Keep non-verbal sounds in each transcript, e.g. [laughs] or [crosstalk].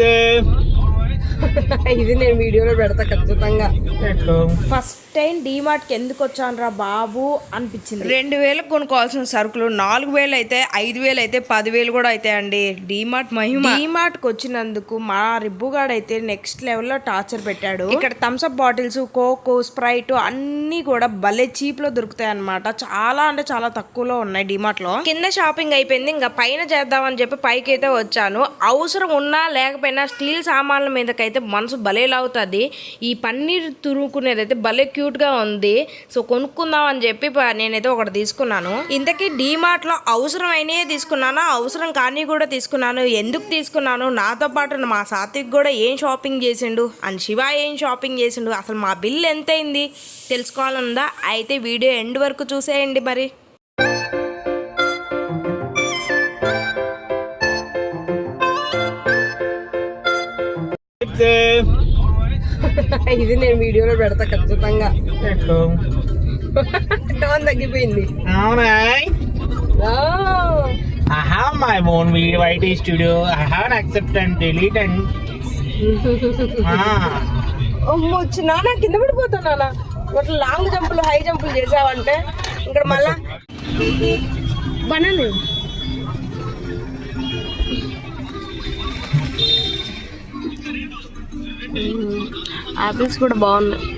Namaste. ఇది నేను వీడియోలో పెడతా ఖచ్చితంగా. ఫస్ట్ టైం డీమార్ట్కి ఎందుకు వచ్చాను రా బాబు అనిపించింది. రెండు వేలకు కొనుక్కోవాల్సిన సరుకులు నాలుగు వేలు అయితే ఐదు వేలు అయితే పదివేలు కూడా అయితే అండి. డీమార్ట్ మహిమ. డీమార్ట్కి వచ్చినందుకు మా రిబ్బుగాడు అయితే నెక్స్ట్ లెవెల్లో టార్చర్ పెట్టాడు. ఇక్కడ థమ్స్అప్ బాటిల్స్ కోక్ స్ప్రైట్ అన్ని కూడా భలే చీప్లో దొరుకుతాయి అనమాట చాలా అంటే చాలా తక్కువలో ఉన్నాయి డిమార్ట్లో. కింద షాపింగ్ అయిపోయింది ఇంకా పైన చేద్దామని చెప్పి పైకి అయితే వచ్చాను. అవసరం ఉన్నా లేకపోయినా స్టీల్ సామాన్ల మీదకైతే మనసు భలే లాగుతుంది. ఈ పన్నీర్ తురుకునేది అయితే భలే క్యూట్గా ఉంది. సో కొనుక్కుందాం అని చెప్పి నేనైతే ఒకటి తీసుకున్నాను. ఇంతకీ డీమార్ట్లో అవసరమైనవి తీసుకున్నాను? అవసరం కానీ కూడా తీసుకున్నాను. ఎందుకు తీసుకున్నాను? నాతో పాటు మా సాత్విక్ కూడా ఏం షాపింగ్ చేసిండు? అండ్ శివ ఏం షాపింగ్ చేసిండు? అసలు మా బిల్ ఎంత అయింది తెలుసుకోవాలనుందా? అయితే వీడియో ఎండ్ వరకు చూసేయండి మరి. [laughs] ఇది నేను వీడియోలో పెడతా ఖచ్చితంగా. టోన్ తగ్గిపోయింది. అవునా? I have my own video IT studio. I have an accept and delete and [laughs] అమ్మో వచ్చినా నా కింద పడిపోతానా అట్లా లాంగ్ జంపులు హై జంపులు చేసావంటే ఇక్కడ మళ్ళా [laughs] బనాను. ఆపిల్స్ కూడా బాగున్నాయి.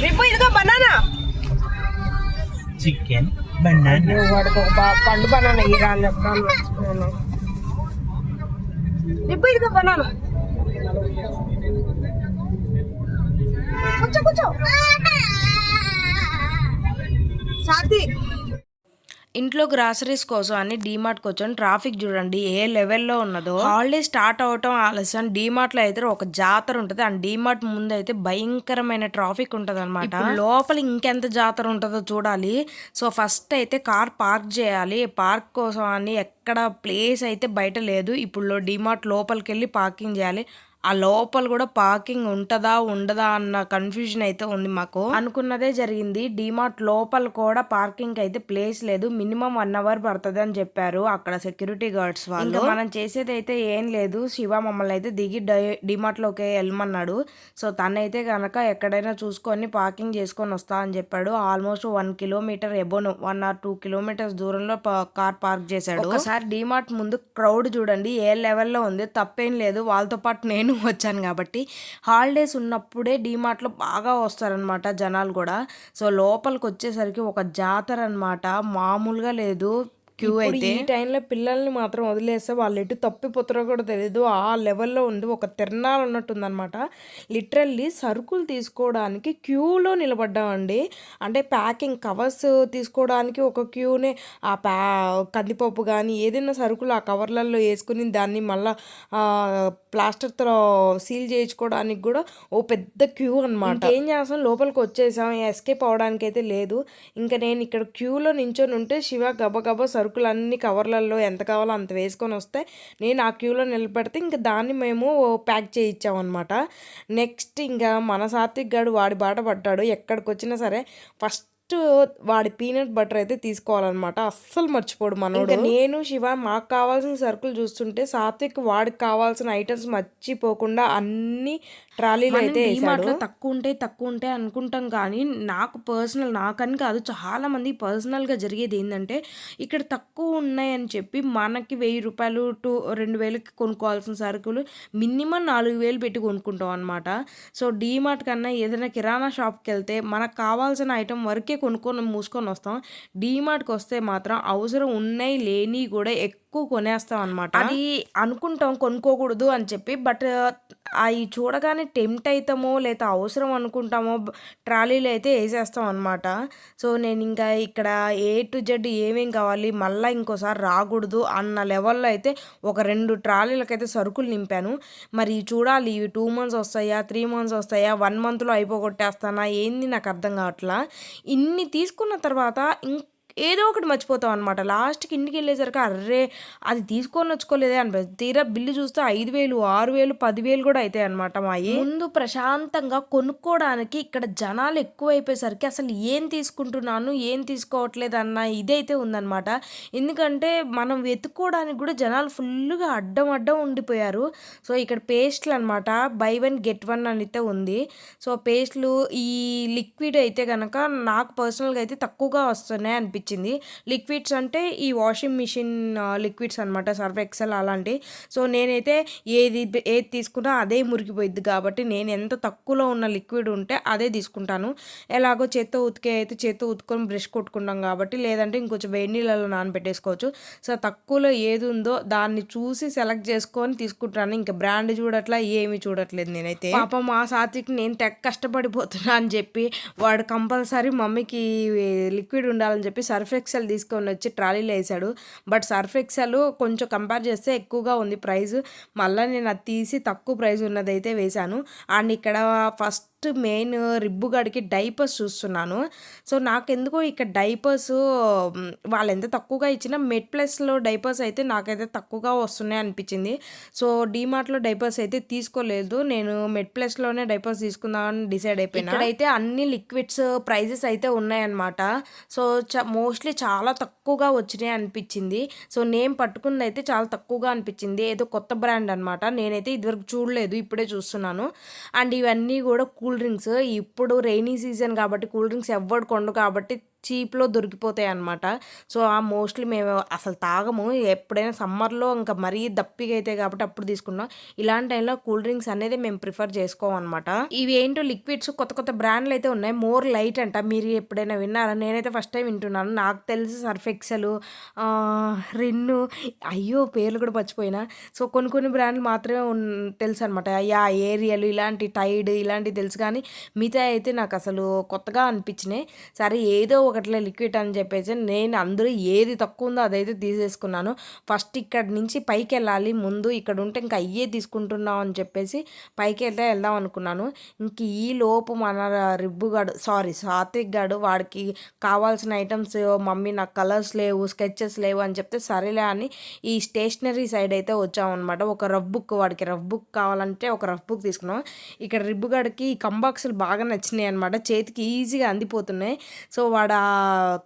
రేపు ఇదిగో బనానా. Chicken, banana. వాడికి. ఒక బా- పండు బనానా మర్చిపోయాను రేపు ఇదిగో బనానా. కూర్చో కూర్చో. సాతి ఇంట్లో గ్రాసరీస్ కోసం అని డీమార్ట్కి వచ్చాను ట్రాఫిక్ చూడండి ఏ లెవెల్లో ఉన్నదో. హాలిడే స్టార్ట్ అవటం ఆలస్యం. డీమార్ట్లో అయితే ఒక జాతర ఉంటది. అండ్ డీమార్ట్ ముందు అయితే భయంకరమైన ట్రాఫిక్ ఉంటది అనమాట లోపల ఇంకెంత జాతర ఉంటుందో చూడాలి. సో ఫస్ట్ అయితే కార్ పార్క్ చేయాలి. పార్క్ కోసం అని ఎక్కడ ప్లేస్ అయితే బయట లేదు. ఇప్పుడు డీమార్ట్ లోపలికి వెళ్ళి పార్కింగ్ చేయాలి. ఆ లోపల కూడా పార్కింగ్ ఉంటదా ఉండదా అన్న కన్ఫ్యూజన్ అయితే ఉంది మాకు. అనుకున్నదే జరిగింది. డిమార్ట్ లోపల కూడా పార్కింగ్ అయితే ప్లేస్ లేదు. మినిమం వన్ అవర్ పడుతుంది అని చెప్పారు అక్కడ సెక్యూరిటీ గార్డ్స్ వాళ్ళు. మనం చేసేది అయితే ఏం లేదు. శివ మమ్మల్ని అయితే దిగి డిమార్ట్లోకి వెళ్ళమన్నాడు. సో తనైతే గనక ఎక్కడైనా చూసుకొని పార్కింగ్ చేసుకొని వస్తా అని చెప్పాడు. Almost one kilometre above one or two kilometres దూరంలో కార్ పార్క్ చేశాడు. ఒకసారి డిమార్ట్ ముందు క్రౌడ్ చూడండి. ఏ లెవెల్లో ఉంది? తప్పేం లేదు. వాళ్ళతో పాటు నేను వచ్చాను కాబట్టి హాలిడేస్ ఉన్నప్పుడే డీమార్ట్లో బాగా వస్తారనమాట జనాలు కూడా. సో లోపలికి వచ్చేసరికి ఒక జాతర అనమాట మామూలుగా లేదు. క్యూ అయితే ఈ టైంలో పిల్లల్ని మాత్రం వదిలేస్తే వాళ్ళు ఎటు తప్పిపోతారో కూడా తెలియదు ఆ లెవెల్లో ఉంది ఒక తిరణాలు ఉన్నట్టుందన్నమాట. లిటరల్లీ సరుకులు తీసుకోవడానికి క్యూలో నిలబడ్డామండి. అంటే ప్యాకింగ్ కవర్స్ తీసుకోవడానికి ఒక క్యూనే ఆ ప్యా కందిపప్పు కానీ ఏదైనా సరుకులు ఆ కవర్లలో వేసుకుని దాన్ని మళ్ళా ప్లాస్టర్తో సీల్ చేయించుకోవడానికి కూడా ఓ పెద్ద క్యూ అనమాట ఏం చేస్తాం? లోపలికి వచ్చేసాం. ఎస్కేప్ అవడానికి అయితే లేదు. ఇంకా నేను ఇక్కడ క్యూలో నించొని ఉంటే శివ గబగబా సరుకులు అన్ని కవర్లలో ఎంత కావాలో అంత వేసుకొని వస్తే నేను ఆ క్యూలో నిలబెడితే ఇంకా దాన్ని మేము ప్యాక్ చేయించామన్నమాట నెక్స్ట్ ఇంకా మన సాత్విక్ గాడు వాడి బాట పడ్డాడు. ఎక్కడికి వచ్చినా సరే ఫస్ట్ వాడి పీనట్ బటర్ అయితే తీసుకోవాలన్నమాట. అస్సలు మర్చిపోడు మనోడు. నేను శివ మాకు కావాల్సిన సరుకులు చూస్తుంటే సాత్విక్ వాడికి కావాల్సిన ఐటమ్స్ మర్చిపోకుండా అన్ని ట్రాలీలు అయితే తక్కువ ఉంటే తక్కువ ఉంటే అనుకుంటాం కానీ నాకు పర్సనల్ నాకని కాదు చాలా మంది పర్సనల్గా జరిగేది ఏంటంటే ఇక్కడ తక్కువ ఉన్నాయని చెప్పి మనకి వెయ్యి రూపాయలు టు రెండు వేలకి కొనుక్కోవాల్సిన సరుకులు మినిమం నాలుగు వేలు పెట్టి కొనుక్కుంటాం అనమాట సో డీమార్ట్ కన్నా ఏదైనా కిరాణా షాప్కి వెళ్తే మనకు కావాల్సిన ఐటమ్ వరకే కొనుక్కొని మూసుకొని వస్తాం. డీమార్ట్కి వస్తే మాత్రం అవసరం ఉన్నాయి లేని కూడా ఎక్కువ కొనేస్తాం అనమాట అది అనుకుంటాం కొనుక్కోకూడదు అని చెప్పి బట్ అవి చూడగానే టెంప్ట్ అవుతామో లేదా అవసరం అనుకుంటామో ట్రాలీలో అయితే వేసేస్తాం అనమాట సో నేను ఇంకా ఇక్కడ ఏ టు జెడ్ ఏమేం కావాలి మళ్ళీ ఇంకోసారి రాకూడదు అన్న లెవెల్లో అయితే ఒక రెండు ట్రాలీలకైతే సరుకులు నింపాను. మరి చూడాలి ఇవి టూ మంత్స్ వస్తాయా త్రీ మంత్స్ వస్తాయా వన్ మంత్లో అయిపోగొట్టేస్తానా ఏంది నాకు అర్థం కావట్లా. ఇన్ని తీసుకున్న తర్వాత ఇంకా ఏదో ఒకటి మర్చిపోతాం అనమాట లాస్ట్కి ఇంటికి వెళ్ళేసరికి అర్రే అది తీసుకొని వచ్చుకోలేదే అని తీరా బిల్లు చూస్తే ఐదు వేలు ఆరు వేలు పదివేలు కూడా అవుతాయి అనమాట మాయి. ముందు ప్రశాంతంగా కొనుక్కోవడానికి ఇక్కడ జనాలు ఎక్కువ అయిపోయేసరికి అసలు ఏం తీసుకుంటున్నాను ఏం తీసుకోవట్లేదు అన్న ఇదైతే ఉందన్నమాట. ఎందుకంటే మనం వెతుక్కోవడానికి కూడా జనాలు ఫుల్గా అడ్డం అడ్డం ఉండిపోయారు. సో ఇక్కడ పేస్ట్లు అనమాట బై వన్ గెట్ వన్ అని అయితే ఉంది. సో పేస్ట్లు ఈ లిక్విడ్ అయితే కనుక నాకు పర్సనల్గా అయితే తక్కువగా వస్తున్నాయి అనిపించింది. లిక్విడ్స్ అంటే ఈ వాషింగ్ మిషన్ లిక్విడ్స్ అనమాట సర్ఫ్ ఎక్సెల్ అలాంటి. సో నేనైతే ఏది ఏది తీసుకున్నా అదే మురిగిపోయిద్ది కాబట్టి నేను ఎంత తక్కువలో ఉన్న లిక్విడ్ ఉంటే అదే తీసుకుంటాను. ఎలాగో చేత్తో ఉతికే అయితే చేత్తో ఉతుకొని బ్రష్ కొట్టుకుంటాం కాబట్టి లేదంటే ఇంకొంచెం వేడి నీళ్ళలో నానబెట్టేసుకోవచ్చు. సో తక్కువలో ఏది ఉందో దాన్ని చూసి సెలెక్ట్ చేసుకొని తీసుకుంటాను. ఇంకా బ్రాండ్ చూడట్లా ఏమీ చూడట్లేదు నేనైతే. పాపం మా సాత్విక్ నేను తెగ కష్టపడిపోతున్నా అని చెప్పి వాడు కంపల్సరీ మమ్మీకి లిక్విడ్ ఉండాలని చెప్పి సర్ఫ్ ఎక్సెల్ తీసుకొని వచ్చి ట్రాలీలో వేసాడు. బట్ సర్ఫ్ ఎక్సెల్ కొంచెం కంపేర్ చేస్తే ఎక్కువగా ఉంది ప్రైస్. మళ్ళీ నేను అది తీసి తక్కువ ప్రైస్ ఉన్నదైతే వేశాను. అండ్ ఇక్కడ ఫస్ట్ ఫస్ట్ మెయిన్ రిబ్బుగాడికి డైపర్స్ చూస్తున్నాను. సో నాకెందుకో ఇక్కడ డైపర్స్ వాళ్ళు ఎంత తక్కువగా ఇచ్చినా మెడ్ ప్లస్లో డైపర్స్ అయితే నాకైతే తక్కువగా వస్తున్నాయి అనిపించింది. సో డీమార్ట్లో డైపర్స్ అయితే తీసుకోలేదు. నేను మెడ్ ప్లస్లోనే డైపర్స్ తీసుకుందామని డిసైడ్ అయిపోయినా. ఇక్కడైతే అన్ని లిక్విడ్స్ ప్రైజెస్ అయితే ఉన్నాయన్నమాట. సో చ మోస్ట్లీ చాలా తక్కువగా వచ్చినాయి అనిపించింది. సో నేను పట్టుకున్నది అయితే చాలా తక్కువగా అనిపించింది. ఏదో కొత్త బ్రాండ్ అనమాట నేనైతే ఇదివరకు చూడలేదు ఇప్పుడే చూస్తున్నాను. అండ్ ఇవన్నీ కూడా కూల్ డ్రింక్స్ ఇప్పుడు రైనీ సీజన్ కాబట్టి కూల్ డ్రింక్స్ ఎవ్వడు కొండు కాబట్టి చీప్లో దొరికిపోతాయి అనమాట సో ఆ మోస్ట్లీ మేము అసలు తాగము. ఎప్పుడైనా సమ్మర్లో ఇంకా మరీ దప్పిగా అయితే కాబట్టి అప్పుడు తీసుకున్నాం. ఇలాంటి టైంలో కూల్ డ్రింక్స్ అనేది మేము ప్రిఫర్ చేసుకోమన్నమాట ఇవి ఏంటో లిక్విడ్స్ కొత్త కొత్త బ్రాండ్లు అయితే ఉన్నాయి. మోర్ లైట్ అంట. మీరు ఎప్పుడైనా విన్నారా? నేనైతే ఫస్ట్ టైం వింటున్నాను. నాకు తెలిసి సర్ఫ్ ఎక్సెల్ రిన్ను అయ్యో పేర్లు కూడా మర్చిపోయినా. సో కొన్ని కొన్ని బ్రాండ్లు మాత్రమే తెలుసు అనమాట యా ఏరియలు ఇలాంటి టైడ్ ఇలాంటివి తెలుసు కానీ మిగతా అయితే నాకు అసలు కొత్తగా అనిపించినాయి. సరే ఏదో ఒకటిలో లిక్విడ్ అని చెప్పేసి నేను అందరూ ఏది తక్కువ ఉందో అదైతే తీసేసుకున్నాను. ఫస్ట్ ఇక్కడ నుంచి పైకి వెళ్ళాలి ముందు ఇక్కడ ఉంటే ఇంకా అయ్యే తీసుకుంటున్నాం అని చెప్పేసి పైకి వెళ్తే వెళ్దాం అనుకున్నాను. ఇంక ఈ లోపు మన రిబ్బుగాడు సారీ సాత్విక్ గాడు వాడికి కావాల్సిన ఐటమ్స్ మమ్మీ నాకు కలర్స్ లేవు స్కెచెస్ లేవు అని చెప్తే సరేలే అని ఈ స్టేషనరీ సైడ్ అయితే వచ్చామన్నమాట. ఒక రఫ్ బుక్ వాడికి రఫ్ బుక్ కావాలంటే ఒక రఫ్ బుక్ తీసుకున్నాం. ఇక్కడ రిబ్బుగాడికి కంబాక్స్లు కంబాక్సులు బాగా నచ్చినాయి అనమాట చేతికి ఈజీగా అందిపోతున్నాయి. సో వాడు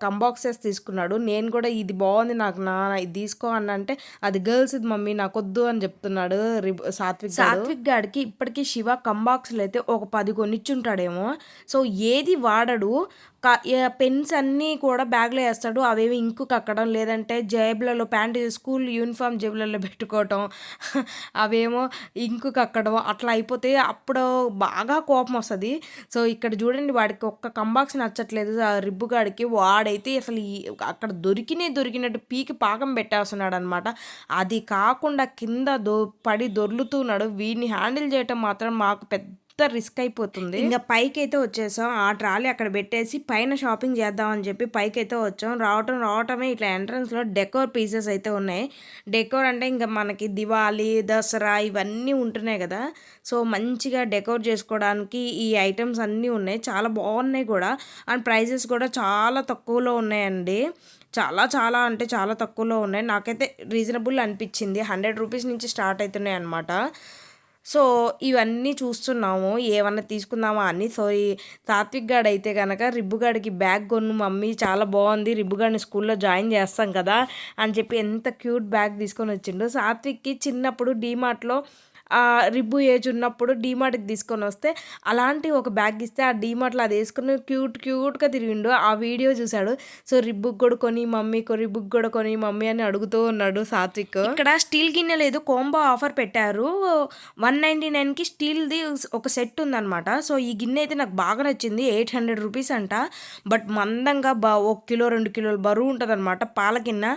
కంబాక్సెస్ తీసుకున్నాడు. నేను కూడా ఇది బాగుంది నాకు నా ఇది తీసుకో అని అంటే అది గర్ల్స్ ఇది మమ్మీ నాకు వద్దు అని చెప్తున్నాడు రిబ్ సాత్విక్ సాత్విక్ గాడికి ఇప్పటికీ శివ కంబాక్స్లు అయితే ఒక పది కొనిచ్చుంటాడేమో. సో ఏది వాడడు పెన్స్ అన్నీ కూడా బ్యాగ్లో వేస్తాడు. అవేవి ఇంకు కక్కడం లేదంటే జేబులలో ప్యాంట్ స్కూల్ యూనిఫామ్ జేబులలో పెట్టుకోవటం అవేమో ఇంకు కక్కడం అట్లా అయిపోతే అప్పుడు బాగా కోపం వస్తుంది. సో ఇక్కడ చూడండి వాడికి ఒక్క కంబాక్స్ నచ్చట్లేదు. ఆ రిబ్బుగాడికి వాడైతే అసలు అక్కడ దొరికినే దొరికినట్టు పీకి పాకం పెట్టేస్తున్నాడు అనమాట అది కాకుండా కింద దొ పడి దొర్లుతున్నాడు వీడిని హ్యాండిల్ చేయటం మాత్రం మాకు పెద్ద రిస్క్ అయిపోతుంది. ఇంకా పైకి అయితే వచ్చేసాం. ఆ ట్రాలీ అక్కడ పెట్టేసి పైన షాపింగ్ చేద్దామని చెప్పి పైకి అయితే వచ్చాం. రావటం రావటమే ఇట్లా ఎంట్రన్స్లో డెకోర్ పీసెస్ అయితే ఉన్నాయి. డెకోర్ అంటే ఇంకా మనకి దివాళీ దసరా ఇవన్నీ ఉంటున్నాయి కదా. సో మంచిగా డెకోర్ చేసుకోవడానికి ఈ ఐటమ్స్ అన్నీ ఉన్నాయి. చాలా బాగున్నాయి కూడా. అండ్ ప్రైజెస్ కూడా చాలా తక్కువలో ఉన్నాయండి. చాలా చాలా అంటే చాలా తక్కువలో ఉన్నాయి. నాకైతే రీజనబుల్ అనిపించింది. హండ్రెడ్ రూపీస్ నుంచి స్టార్ట్ అవుతున్నాయి అనమాట సో ఇవన్నీ చూస్తున్నాము. ఏమన్నా తీసుకుందామా అని. సో ఈ సాత్విక్ గాడు అయితే కనుక రిబ్బుగాడికి బ్యాగ్ కొను మమ్మీ చాలా బాగుంది. రిబ్బుగాడిని స్కూల్లో జాయిన్ చేస్తాం కదా అని చెప్పి ఎంత క్యూట్ బ్యాగ్ తీసుకొని వచ్చిండు. సాత్విక్కి చిన్నప్పుడు డీమార్ట్లో రిబ్బు ఏజ్ ఉన్నప్పుడు డీమార్ట్కి తీసుకొని వస్తే అలాంటి ఒక బ్యాగ్ ఇస్తే ఆ డీమార్ట్లో అది వేసుకుని క్యూట్ క్యూట్గా తిరిగిండు. ఆ వీడియో చూశాడు. సో రిబ్బుకి కూడా కొని మమ్మీ కొ రిబ్బుకి కూడా కొని మమ్మీ అని అడుగుతూ ఉన్నాడు సాత్విక్. ఇక్కడ స్టీల్ గిన్నె లేదు కోంబో ఆఫర్ పెట్టారు. వన్ నైంటీ నైన్కి స్టీల్ది ఒక సెట్ ఉందన్నమాట. సో ఈ గిన్నె అయితే నాకు బాగా నచ్చింది. ఎయిట్ హండ్రెడ్ రూపీస్ అంట. బట్ మందంగా బా ఒక కిలో రెండు కిలోలు బరువు ఉంటుంది అనమాట పాల గిన్నె.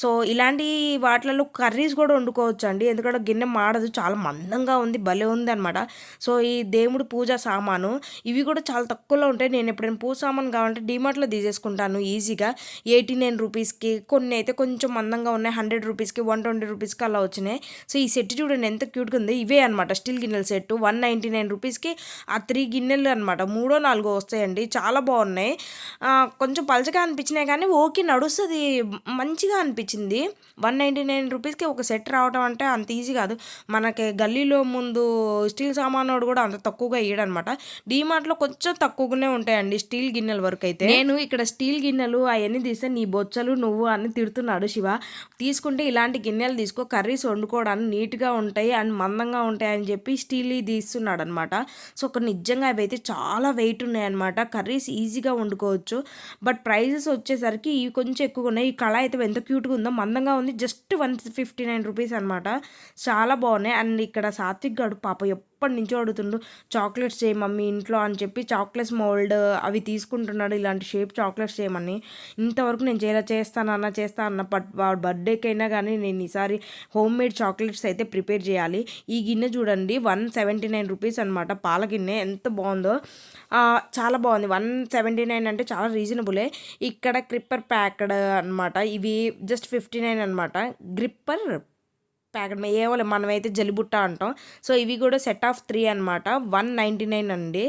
సో ఇలాంటి వాటిలలో కర్రీస్ కూడా వండుకోవచ్చు అండి ఎందుకంటే గిన్నె మాడదు చాలా అందంగా ఉంది భలే ఉంది అనమాట సో ఈ దేవుడు పూజ సామాను ఇవి కూడా చాలా తక్కువలో ఉంటాయి. నేను ఎప్పుడైనా పూజ సామాను కావాలంటే డిమార్ట్లో తీసేసుకుంటాను ఈజీగా. ఎయిటీ నైన్ రూపీస్కి కొన్ని అయితే కొంచెం అందంగా ఉన్నాయి. హండ్రెడ్ రూపీస్కి వన్ ట్వంటీ రూపీస్కి అలా వచ్చినాయి. సో ఈ సెట్ చూడండి ఎంత క్యూట్గా ఉంది. ఇవే అనమాట స్టీల్ గిన్నెల సెట్ వన్ నైంటీ నైన్ రూపీస్కి ఆ త్రీ గిన్నెలు అనమాట మూడో నాలుగో వస్తాయండి. చాలా బాగున్నాయి. కొంచెం పలచగా అనిపించినాయి కానీ ఓకే నడుస్తుంది. మంచిగా అనిపించింది. వన్ నైంటీ నైన్ రూపీస్కి ఒక సెట్ రావడం అంటే అంత ఈజీ కాదు. మనకి గల్లీలో ముందు స్టీల్ సామానోడు కూడా అంత తక్కువగా ఇయ్యడనమాట. డీమార్ట్లో కొంచెం తక్కువగానే ఉంటాయండి స్టీల్ గిన్నెల వరకు అయితే. నేను ఇక్కడ స్టీల్ గిన్నెలు అవన్నీ తీస్తే నీ బొచ్చలు నువ్వు అని తిడుతున్నాడు శివ. తీసుకుంటే ఇలాంటి గిన్నెలు తీసుకో కర్రీస్ వండుకోవడానికి నీట్గా ఉంటాయి అండ్ మందంగా ఉంటాయి అని చెప్పి స్టీల్ తీస్తున్నాడు అనమాట సో ఒక నిజంగా అవి అయితే చాలా వెయిట్ ఉన్నాయన్నమాట. కర్రీస్ ఈజీగా వండుకోవచ్చు. బట్ ప్రైజెస్ వచ్చేసరికి ఇవి కొంచెం ఎక్కువగా ఉన్నాయి. ఈ కళ అయితే ఎంత క్యూట్గా ఉందో మందంగా ఉంది. Just one fifty nine rupees అనమాట చాలా బాగున్నాయి. అండ్ ఇక్కడ సాత్విక్ గడు పాప ఎప్పటి నుంచో అడుగుతుండు చాక్లెట్స్ చేయి మమ్మీ ఇంట్లో అని చెప్పి చాక్లెట్స్ మోల్డ్ అవి తీసుకుంటున్నాడు ఇలాంటి షేప్ చాక్లెట్స్ చేయమని. ఇంతవరకు నేను చేయాల? చేస్తానన్న చేస్తా అన్న. బట్ వాడు బర్త్డేకైనా కానీ నేను ఈసారి హోమ్ మేడ్ చాక్లెట్స్ అయితే ప్రిపేర్ చేయాలి. ఈ గిన్నె చూడండి వన్ సెవెంటీ నైన్ రూపీస్ అనమాట పాల గిన్నె ఎంత బాగుందో. చాలా బాగుంది. వన్ సెవెంటీ నైన్ అంటే చాలా రీజనబులే. ఇక్కడ క్రిప్పర్ ప్యాక్డ్ అనమాట ఇవి జస్ట్ ఫిఫ్టీ నైన్ అనమాట గ్రిప్పర్ ప్యాకెట్ ఏమో మనమైతే జలిబుట్ట అంటాం. సో ఇవి కూడా సెట్ ఆఫ్ త్రీ అనమాట వన్ నైంటీ నైన్ అండి.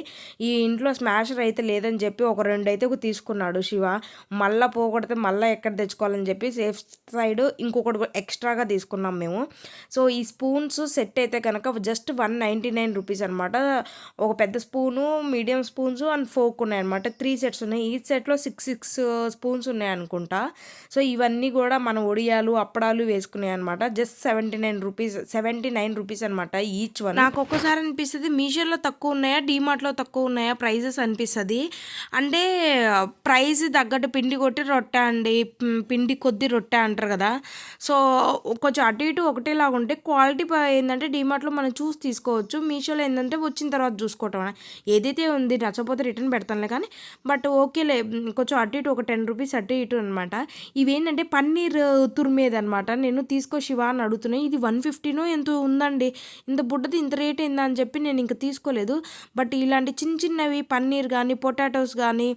ఈ ఇంట్లో స్మాషర్ అయితే లేదని చెప్పి ఒక రెండు అయితే ఒక తీసుకున్నాడు శివ. మళ్ళీ పోగొడితే మళ్ళీ ఎక్కడ తెచ్చుకోవాలని చెప్పి సేఫ్ సైడ్ ఇంకొకటి కూడా ఎక్స్ట్రాగా తీసుకున్నాం మేము. సో ఈ స్పూన్స్ సెట్ అయితే కనుక just one ninety nine rupees అనమాట ఒక పెద్ద spoon medium spoons and fork ఉన్నాయి అనమాట త్రీ సెట్స్ ఉన్నాయి. ఈ సెట్లో సిక్స్ సిక్స్ స్పూన్స్ ఉన్నాయి అనుకుంటా. సో ఇవన్నీ కూడా మన ఒడియాలు అప్పడాలు వేసుకున్నాయి అనమాట just seventy nine rupees seventy nine rupees అనమాట ఈచ్ వన్ నాకు ఒక్కసారి అనిపిస్తుంది మీషోలో తక్కువ ఉన్నాయా డీమార్ట్లో తక్కువ ఉన్నాయా ప్రైజెస్ అనిపిస్తుంది. అంటే ప్రైస్ తగ్గట్టు పిండి కొట్టి రొట్టె అండి పిండి కొద్ది రొట్టె అంటారు కదా. సో కొంచెం అటు ఇటు ఒకటేలాగా ఉంటే క్వాలిటీ ప- ఏంటంటే డీమార్ట్లో మనం చూసి తీసుకోవచ్చు. మీషోలో ఏంటంటే వచ్చిన తర్వాత చూసుకోవటం ఏదైతే ఉంది నచ్చకపోతే రిటర్న్ పెడతానులే కానీ బట్ ఓకేలే కొంచెం అటు ఇటు ఒక టెన్ రూపీస్ అటు ఇటు అనమాట ఇవేంటంటే పన్నీర్ తురిమేది అనమాట నేను తీసుకో శివ అని అడుగుతున్నాయి ఇది వన్ ఫిఫ్టీనో ఎంతో ఉందండి. ఇంత బుడ్డది ఇంత రేట్ ఏందా అని చెప్పి నేను ఇంకా తీసుకోలేదు. బట్ ఇలాంటి చిన్న చిన్నవి పన్నీర్ కానీ పొటాటోస్ కానీ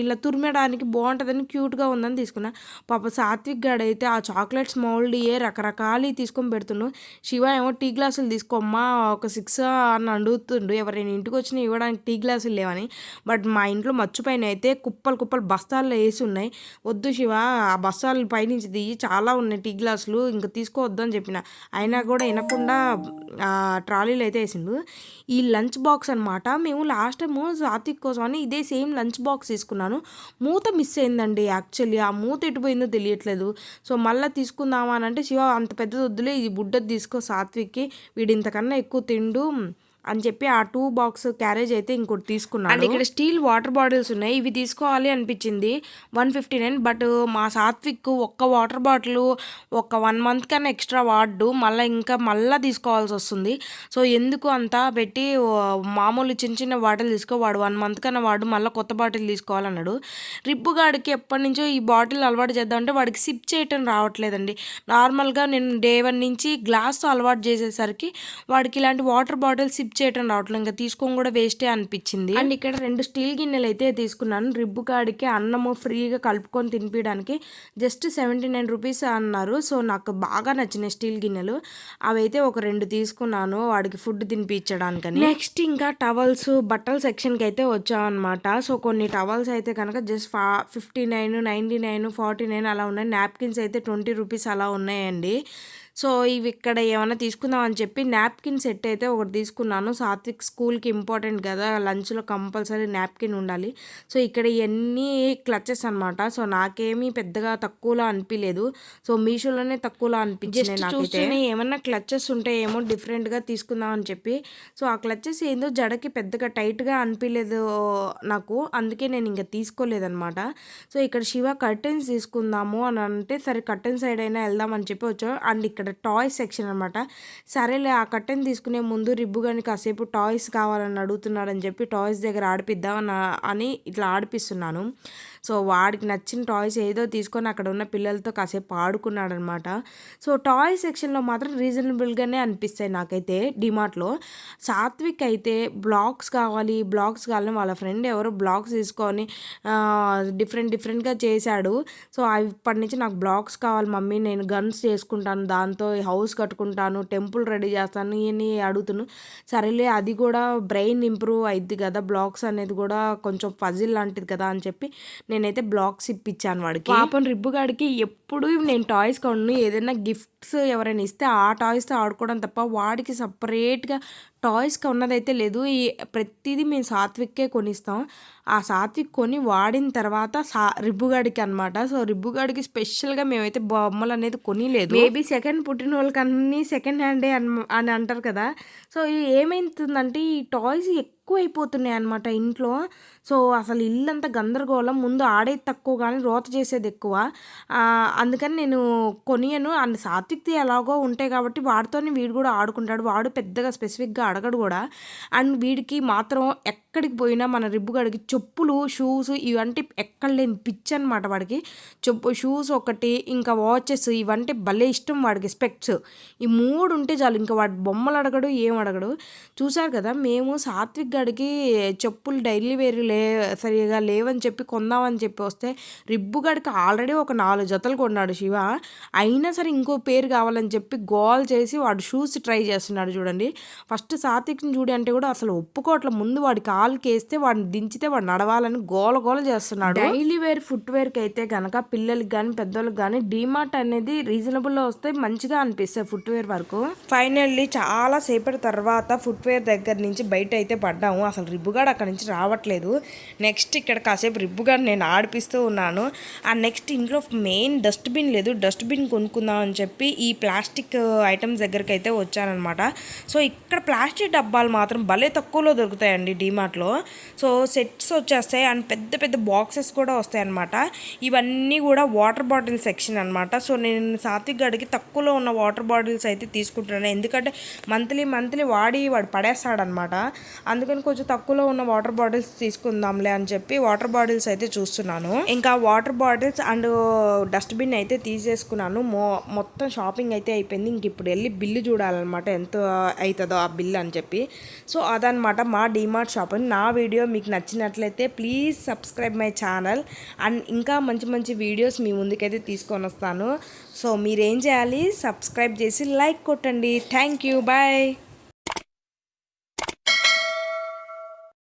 ఇలా తురిమేయడానికి బాగుంటుందని క్యూట్గా ఉందని తీసుకున్నా. పాప సాత్విక్ గాడైతే ఆ చాక్లెట్స్ మౌల్డ్ ఏ రకరకాలు తీసుకొని పెడుతుండు. శివ ఏమో టీ గ్లాసులు తీసుకోమ్మా ఒక సిక్స్ అని అడుగుతుండు. ఎవరైనా ఇంటికి వచ్చినా ఇవ్వడానికి టీ గ్లాసులు లేవని. బట్ మా ఇంట్లో మర్చిపోయిన అయితే కుప్పలు కుప్పలు బస్తాల్లో వేసి ఉన్నాయి. వద్దు శివ ఆ బస్తాలు పైనుంచి దిగి చాలా ఉన్నాయి టీ గ్లాసులు ఇంకా తీసుకోవద్దు అని చెప్పిన. అయినా కూడా వినకుండా ట్రాలీలో అయితే వేసిండు. ఈ లంచ్ బాక్స్ అనమాట మేము లాస్ట్ టైము సాత్విక్ కోసం అని ఇదే సేమ్ లంచ్ బాక్స్ తీసుకున్నాను. మూత మిస్ అయిందండి యాక్చువల్లీ ఆ మూత ఎటుపోయిందో తెలియట్లేదు. సో మళ్ళీ తీసుకుందామా అని అంటే శివ అంత పెద్దది వద్దులే ఇది బుడ్డది తీసుకో సాత్విక్కి వీడు ఇంతకన్నా ఎక్కువ తిండు. అని చెప్పి ఆ టూ బాక్స్ క్యారేజ్ అయితే ఇంకోటి తీసుకున్నాను అండ్ ఇక్కడ స్టీల్ వాటర్ బాటిల్స్ ఉన్నాయి. ఇవి తీసుకోవాలి అనిపించింది. వన్ ఫిఫ్టీ నైన్ బట్ మా సాత్విక్ ఒక్క వాటర్ బాటిల్ ఒక వన్ మంత్ కన్నా ఎక్స్ట్రా వాడు. మళ్ళీ ఇంకా మళ్ళీ తీసుకోవాల్సి వస్తుంది. సో ఎందుకు అంతా? పెట్టి మామూలు చిన్న చిన్న బాటిల్ తీసుకో వాడు వన్ మంత్ కన్నా వాడు మళ్ళీ కొత్త బాటిల్ తీసుకోవాలన్నాడు. రిబ్బుగాడికి ఎప్పటి నుంచో ఈ బాటిల్ అలవాటు చేద్దామంటే వాడికి సిప్ చేయటం రావట్లేదండి. నార్మల్గా నేను డే వన్ నుంచి గ్లాస్తో అలవాటు చేసేసరికి వాడికి ఇలాంటి వాటర్ బాటిల్ సిప్ చేయటం రావట్లేదు. ఇంకా తీసుకొని కూడా వేస్టే అనిపించింది. అండ్ ఇక్కడ రెండు స్టీల్ గిన్నెలు అయితే తీసుకున్నాను. రిబ్బు కాడికి అన్నము ఫ్రీగా కలుపుకొని తినిపించడానికి జస్ట్ సెవెంటీ నైన్ రూపీస్ అన్నారు. సో నాకు బాగా నచ్చినాయి స్టీల్ గిన్నెలు. అవైతే ఒక రెండు తీసుకున్నాను. వాడికి ఫుడ్ తినిపించడానికని. నెక్స్ట్ ఇంకా టవల్స్ బట్టల సెక్షన్కి అయితే వచ్చామన్నమాట. సో కొన్ని టవల్స్ అయితే కనుక జస్ట్ ఫా fifty nine ninety nine forty nine అలా ఉన్నాయి. నాప్కిన్స్ అయితే ట్వంటీ రూపీస్ అలా ఉన్నాయండి. సో ఇవి ఇక్కడ ఏమైనా తీసుకుందాం అని చెప్పి నాప్కిన్ సెట్ అయితే ఒకటి తీసుకున్నాను. సాత్విక్ స్కూల్కి ఇంపార్టెంట్ కదా లంచ్లో కంపల్సరీ నాప్కిన్ ఉండాలి. సో ఇక్కడ ఇవన్నీ క్లచెస్ అనమాట సో నాకేమీ పెద్దగా తక్కువలో అనిపించలేదు సో మీషోలోనే తక్కువలో అనిపించింది నాకైతే. ఏమన్నా క్లచెస్ ఉంటాయేమో డిఫరెంట్గా తీసుకుందాం అని చెప్పి. సో ఆ క్లచెస్ ఏందో జడకి పెద్దగా టైట్గా అనిపించలేదు నాకు. అందుకే నేను ఇంకా తీసుకోలేదన్నమాట. సో ఇక్కడ శివ కర్టెన్స్ తీసుకుందాము అని అంటే సరే కర్టెన్ సైడ్ అయినా వెళ్దాం అని చెప్పి వచ్చాం. అండ్ ఇక్కడ టాయ్స్ సెక్షన్ అనమాట సరేలే ఆ కట్టెని తీసుకునే ముందు రిబ్బు కానీ కాసేపు టాయ్స్ కావాలని అడుగుతున్నాడని చెప్పి టాయ్స్ దగ్గర ఆడిపిద్దామని అని ఇట్లా ఆడిపిస్తున్నాను. సో వాడికి నచ్చిన టాయ్స్ ఏదో తీసుకొని అక్కడ ఉన్న పిల్లలతో కాసేపు ఆడుకున్నాడు అనమాట సో టాయ్ సెక్షన్లో మాత్రం రీజనబుల్గానే అనిపిస్తాయి నాకైతే డిమార్ట్లో. సాత్విక్ అయితే బ్లాక్స్ కావాలి బ్లాక్స్ కావాలని వాళ్ళ ఫ్రెండ్ ఎవరో బ్లాక్స్ తీసుకొని డిఫరెంట్ డిఫరెంట్గా చేశాడు. సో అప్పటి నుంచి నాకు బ్లాక్స్ కావాలి మమ్మీ నేను గన్స్ చేసుకుంటాను దాంతో హౌస్ కట్టుకుంటాను టెంపుల్ రెడీ చేస్తాను ఇవన్నీ అడుగుతున్నాను సరేలే అది కూడా బ్రెయిన్ ఇంప్రూవ్ అయింది కదా బ్లాక్స్ అనేది కూడా కొంచెం పజిల్ లాంటిది కదా అని చెప్పి నేను నేనైతే బ్లాక్స్ ఇప్పించాను వాడికి. పాపం రిబ్బుగాడికి ఎప్పుడు నేను టాయ్స్ కొను ఏదైనా గిఫ్ట్స్ ఎవరైనా ఇస్తే ఆ టాయ్స్తో ఆడుకోవడం తప్ప వాడికి సపరేట్గా టాయ్స్కి ఉన్నదైతే లేదు. ఈ ప్రతిదీ మేము సాత్విక్కే కొనిస్తాం. ఆ సాత్విక్ కొని వాడిన తర్వాత సా రిబ్బుగాడికి అనమాట సో రిబ్బుగాడికి స్పెషల్గా మేమైతే బొమ్మలు అనేది కొనిలేదు. మేబీ సెకండ్ పుట్టిన వాళ్ళకి అన్నీ సెకండ్ హ్యాండే అని అని అంటారు కదా. సో ఏమైతుందంటే ఈ టాయ్స్ ఎక్కువ అయిపోతున్నాయి అనమాట ఇంట్లో. సో అసలు ఇల్లంతా గందరగోళం. ముందు ఆడేది తక్కువ కానీ రోత చేసేది ఎక్కువ. అందుకని నేను కొనియను. అండ్ సాత్విక్ది ఎలాగో ఉంటాయి కాబట్టి వాడితోనే వీడు కూడా ఆడుకుంటాడు. వాడు పెద్దగా స్పెసిఫిక్గా అడగడు కూడా. అండ్ వీడికి మాత్రం ఎక్కడికి పోయినా మన రిబ్బుగడికి చెప్పులు షూస్ ఇవంటే ఎక్కడ లేని పిచ్చి అనమాట వాడికి. చెప్పు షూస్ ఒకటి ఇంకా వాచెస్ ఇవంటే భలే ఇష్టం వాడికి స్పెక్ట్స్. ఈ మూడు ఉంటే చాలు ఇంకా వాడు బొమ్మలు అడగడు ఏం అడగడు. చూశారు కదా మేము సాత్విక్ గడికి చెప్పులు డైలీ వేరు లే సరిగా లేవని చెప్పి కొందామని చెప్పి వస్తే రిబ్బు గడికి ఆల్రెడీ ఒక నాలుగు జతలు కొన్నాడు శివ. అయినా సరే ఇంకో పేరు కావాలని చెప్పి గోల్ చేసి వాడు షూస్ ట్రై చేస్తున్నాడు చూడండి. ఫస్ట్ సాత్విక్ని చూడి అంటే కూడా అసలు ఒప్పుకోవట్ల. ముందు వాడికి కాలుకి వేస్తే వాడిని దించితే వాడు నడవాలని గోల గోల చేస్తున్నాడు. డైలీ వేర్ ఫుట్ వేర్కి అయితే కనుక పిల్లలకి కానీ పెద్దోళ్ళకి కానీ డీమార్ట్ అనేది రీజనబుల్లో వస్తే మంచిగా అనిపిస్తాయి ఫుట్ వేర్ వరకు. ఫైనల్లీ చాలా సేపటి తర్వాత ఫుట్ వేర్ దగ్గర నుంచి బయట అయితే పడ్డాము. అసలు రిబ్బుగాడు అక్కడ నుంచి రావట్లేదు. నెక్స్ట్ ఇక్కడ కాసేపు రిబ్బుగాడు నేను ఆడిపిస్తూ ఉన్నాను. ఆ నెక్స్ట్ ఇంట్లో మెయిన్ డస్ట్బిన్ లేదు. డస్ట్బిన్ కొనుక్కుందాం అని చెప్పి ఈ ప్లాస్టిక్ ఐటమ్స్ దగ్గరికి అయితే వచ్చానమాట సో ఇక్కడ ప్లాస్టిక్ డబ్బాలు మాత్రం భలే తక్కువలో దొరుకుతాయండి డీమార్ట్లో. సో సెట్స్ వచ్చేస్తాయి. అండ్ పెద్ద పెద్ద బాక్సెస్ కూడా వస్తాయి అనమాట ఇవన్నీ కూడా వాటర్ బాటిల్ సెక్షన్ అనమాట సో నేను సాత్విక్ గడికి తక్కువలో ఉన్న వాటర్ బాటిల్స్ అయితే తీసుకుంటున్నాను. ఎందుకంటే మంత్లీ మంత్లీ వాడి వాడు పడేస్తాడనమాట అందుకని కొంచెం తక్కువలో ఉన్న వాటర్ బాటిల్స్ తీసుకుందాంలే అని చెప్పి వాటర్ బాటిల్స్ అయితే చూస్తున్నాను. ఇంకా వాటర్ బాటిల్స్ అండ్ డస్ట్బిన్ అయితే తీసేసుకున్నాను. మో మొత్తం షాపింగ్ అయితే అయిపోయింది. ఇంక ఇప్పుడు వెళ్ళి బిల్లు చూడాలన్నమాట. ఎంత అవుతుందో ఆ బిల్లు అని చెప్పి. సో అదనమాట మా డిమార్ట్ షాపింగ్ నా వీడియో మీకు నచ్చినట్లయితే please subscribe my channel and ఇంకా మంచి మంచి వీడియోస్ మీ ముందుకైతే తీసుకొని వస్తాను. సో మీరేం చేయాలి? సబ్స్క్రైబ్ చేసి లైక్ కొట్టండి. Thank you. బాయ్.